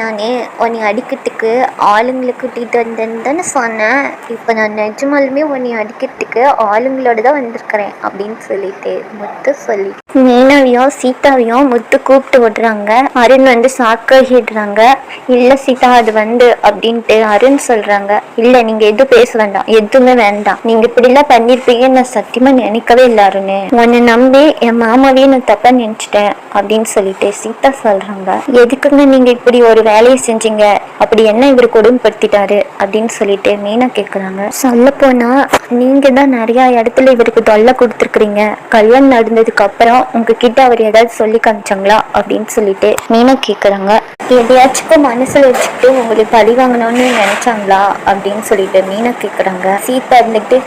நான் உன்னை அடிக்கிறதுக்கு ஆளுங்களை கூட்டிகிட்டு வந்தேன்னு தானே சொன்னேன். இப்போ நான் நிஜமாலுமே உன்னை அடிக்கிறதுக்கு ஆளுங்களோட தான் வந்திருக்கிறேன் அப்படின்னு சொல்லிட்டு முத்து சொல்லி. மீனாவையும் சீதாவையும் முத்து கூப்பிட்டு விடுறாங்க. அருண் வந்து சாக்காகிடுறாங்க இல்லை சீதா அது வந்து அப்படின்ட்டு அருண் சொல்றாங்க. இல்லை நீங்கள் எதுவும் பேச வேண்டாம். எதுவுமே வேண்டாம். நீங்கள் இப்படிலாம் பண்ணியிருப்பீங்கன்னு நான் சத்தியமாக நினைக்கவே இல்லை அருண். உன்னை நம்பி என் மாமாவையும் நான் தப்பாக நினச்சிட்டேன் அப்படின்னு சொல்லிட்டு சீதா சொல்றாங்க. எதுக்குங்க நீங்க இப்படி ஒரு வேலையை செஞ்சீங்க? அப்படி என்ன இவர் கொடுமைப்படுத்திட்டாரு? அப்படின்னு சொல்லிட்டு மீனா கேக்குறாங்க. சொல்ல போனா நீங்க தான் நிறைய இடத்துல இவருக்கு தொல்லை கொடுத்துருக்கீங்க கல்யாணம் நடந்ததுக்கு அப்புறம் உங்ககிட்ட அவர் ஏதாவது சொல்லி காமிச்சாங்களா அப்படின்னு சொல்லிட்டு மீனா கேக்குறாங்க. எதையாச்சும் மனசுல வச்சுக்கிட்டு உங்களுக்கு பழி வாங்கணும்னு நினைச்சாங்களா அப்படின்னு சொல்லிட்டு மீனா கேக்குறாங்க. சீதா இருந்துட்டு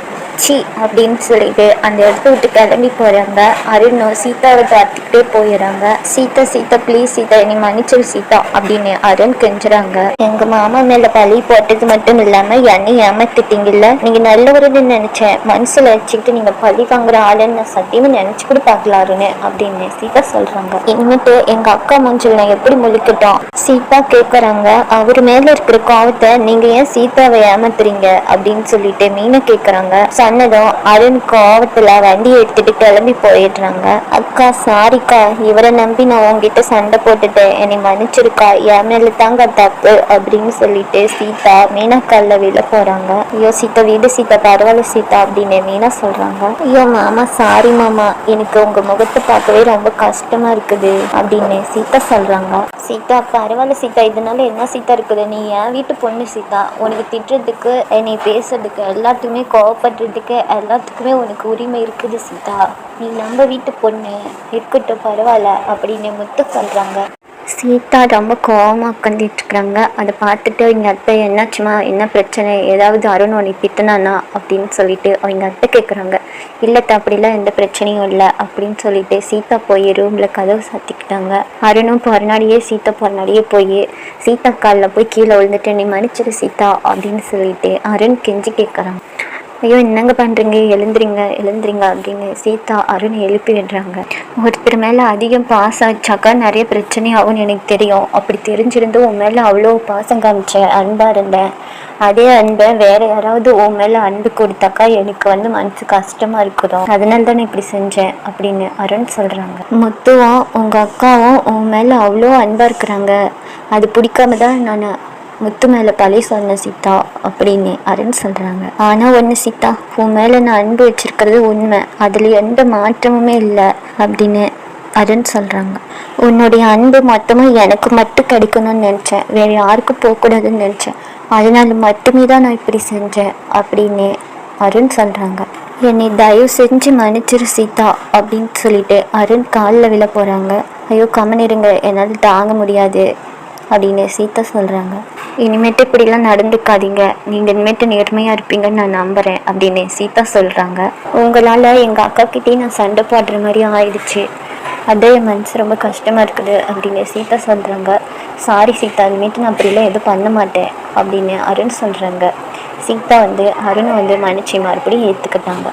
சி அப்படின்னு சொல்லிட்டு அந்த இடத்த விட்டு கிளம்பி போகிறாங்க அருணும் சீதாவை பார்த்துக்கிட்டே போயிடுறாங்க சீதா சீதா ப்ளீஸ் சீதா என்னை மன்னிச்சிரு சீதா அப்படின்னு அருண் கெஞ்சுறாங்க. எங்க மாமா மேல பழி போட்டது மட்டும் இல்லாம என்னை ஏமாத்திட்டீங்கல்ல. நீங்க நல்லவருன்னு நினைச்சேன். மனசுல வச்சுக்கிட்டு நீங்க பழி வாங்குற ஆளுன்னு நான் சத்தியமா நினைச்சு கூட பார்க்கல அருண் அப்படின்னு சீதா சொல்றாங்க. இனிமேட்டு எங்க அக்கா மஞ்சள் நான் எப்படி முழிக்கட்டும்? சீதா கேக்குறாங்க. அவர் மேல இருக்கிற கோவத்தை நீங்க ஏன் சீதாவை ஏமாத்துறீங்க? அப்படின்னு சொல்லிட்டு மீனை கேக்குறாங்க. பண்ணதும் அருண் கோவத்துல வண்டி எடுத்துட்டு கிளம்பி போயிடுறாங்க. அக்கா சாரிக்கா இவரை நம்பி நான் உங்ககிட்ட சண்டை போட்டுட்டேன். என்னை மன்னிச்சிருக்கா. என் மேல தாங்க தப்பு அப்படின்னு சொல்லிட்டு சீதா மீனா கால்ல விழ போறாங்க. ஐயோ சீதா வீடு சீதா. பரவாயில்ல சீதா அப்படின்னு மீனா சொல்றாங்க. ஐயோ மாமா சாரி மாமா. எனக்கு உங்க முகத்தை பார்க்கவே ரொம்ப கஷ்டமா இருக்குது அப்படின்னு சீதா சொல்றாங்க. சீதா பரவாயில்ல சீதா. இதனால என்ன சீதா இருக்குது? நீ என் வீட்டு பொண்ணு சீதா. உனக்கு திட்டுறதுக்கு நீ பேசுறதுக்கு எல்லாத்துக்குமே கோவப்படுறதுக்கு எல்லாத்துக்குமே உனக்கு உரிமை இருக்குது சீதா. நீ நம்ம வீட்டு பொண்ணு. இருக்கட்டும் பரவாயில்ல அப்படின்னு முத்து சொல்கிறாங்க சீதா ரொம்ப கோவமாக உட்காந்துட்டு இருக்கிறாங்க அதை பார்த்துட்டு அவங்க அத்தை என்னாச்சுமா என்ன பிரச்சனை? ஏதாவது அருண் உன்னை திட்டினானா? அப்படின்னு சொல்லிட்டு அவங்க அத்தை கேட்குறாங்க இல்லைத்த அப்படிலாம் எந்த பிரச்சனையும் இல்லை அப்படின்னு சொல்லிட்டு சீதா போய் ரூமில் கதவு சாத்திக்கிட்டாங்க. அருணும் பிறநாடியே சீதா பிறநாடியே போய் சீதா காலில் போய் கீழே விழுந்துட்டு நீ மன்னிச்சிரு சீதா அப்படின்னு சொல்லிட்டு அருண் கெஞ்சி கேட்குறாங்க ஐயோ என்னங்க பண்ணுறீங்க எழுந்துறீங்க எழுந்துறீங்க அப்படின்னு சீதா அருண் எழுப்பி விடுறாங்க ஒருத்தர் மேலே அதிகம் பாசம் ஆச்சாக்கா நிறைய பிரச்சனை ஆகும்னு எனக்கு தெரியும். அப்படி தெரிஞ்சிருந்து உன் மேலே அவ்வளோ பாசம் காமிச்சேன் அன்பாக இருந்தேன் அதே அன்பை வேற யாராவது உன் மேலே அன்பு கொடுத்தாக்கா எனக்கு வந்து மனசு கஷ்டமாக இருக்குதோ? அதனால தான் நான் இப்படி செஞ்சேன் அப்படின்னு அருண் சொல்கிறாங்க முத்துவும் உங்கள் அக்காவும் உன் மேலே அவ்வளோ அன்பாக இருக்கிறாங்க. அது பிடிக்காம தான் நான் முத்து மேலே பழி சொன்ன சீதா அப்படின்னு அருண் சொல்கிறாங்க ஆனால் ஒன்று சீதா உன் மேலே நான் அன்பு வச்சிருக்கிறது உண்மை. அதில் எந்த மாற்றமுமே இல்லை அப்படின்னு அருண் சொல்கிறாங்க உன்னுடைய அன்பு மொத்தமாக எனக்கு மட்டும் கிடைக்கணும்னு நினச்சேன். வேறு யாருக்கும் போகக்கூடாதுன்னு நினச்சேன். அதனால மட்டுமே தான் நான் இப்படி செஞ்சேன் அப்படின்னு அருண் சொல்கிறாங்க என்னை தயவு செஞ்சு மன்னிச்சிரு சீதா அப்படின்னு சொல்லிட்டு அருண் காலில் விழ போகிறாங்க ஐயோ கம்மன் இருங்க. என்னால் தாங்க முடியாது. அப்படின்னு சீதா சொல்கிறாங்க இனிமேட்டு இப்படிலாம் நடந்துக்காதீங்க. நீங்கள் இனிமேட்டு நேர்மையாக இருப்பீங்கன்னு நான் நம்புகிறேன் அப்படின்னு சீதா சொல்கிறாங்க உங்களால் எங்கள் அக்கா கிட்டேயும் நான் சண்டை போடுற மாதிரி ஆயிடுச்சு. அதே என் மனசு ரொம்ப கஷ்டமாக இருக்குது அப்படின்னு சீதா சொல்கிறாங்க சாரி சீதா இனிமேட்டு நான் அப்படிலாம் எதுவும் பண்ண மாட்டேன் அப்படின்னு அருண் சொல்கிறாங்க சீதா வந்து அருண் வந்து மன்னிச்சு மறுபடியும் ஏற்றுக்கிட்டாங்க